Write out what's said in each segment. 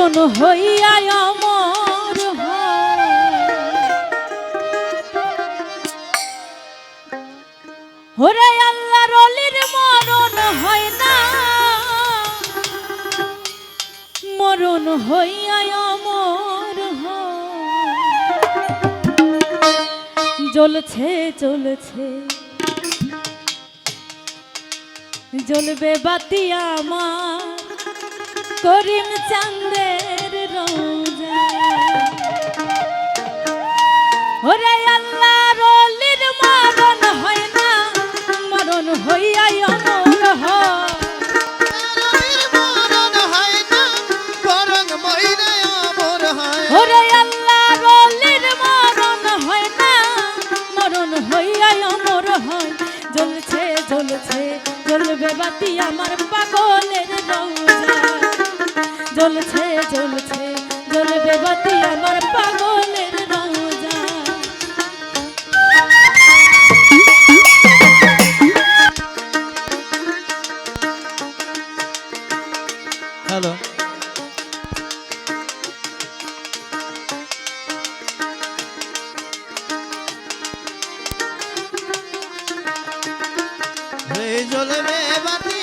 চুন হইয়া অমর হরে আল্লাহ রলির মরণ হয় না। মরণ হইয়া অমর জ্বলছে চলছে জ্বলবে বাতিয়া মা করিম চাঁদের রোজা। ওরে আল্লাহ জ্বলছে জ্বলছে। জ্বলবে বাতি আমার পাগলের রোজা। হ্যালো। জ্বলবে বাতি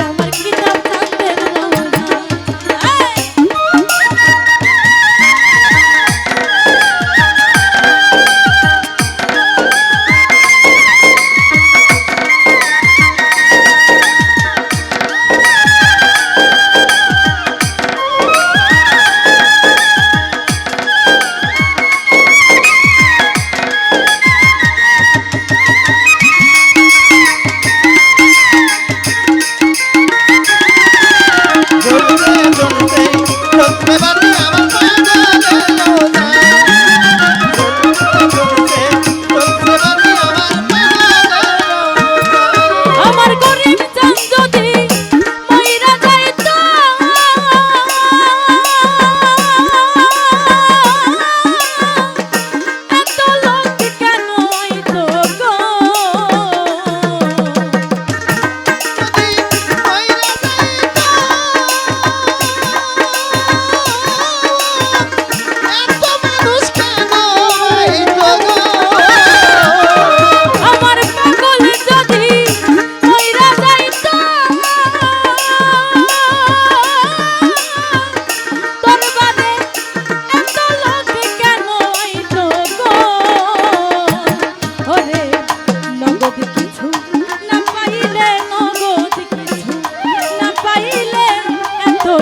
আমার কিতাব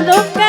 Hello.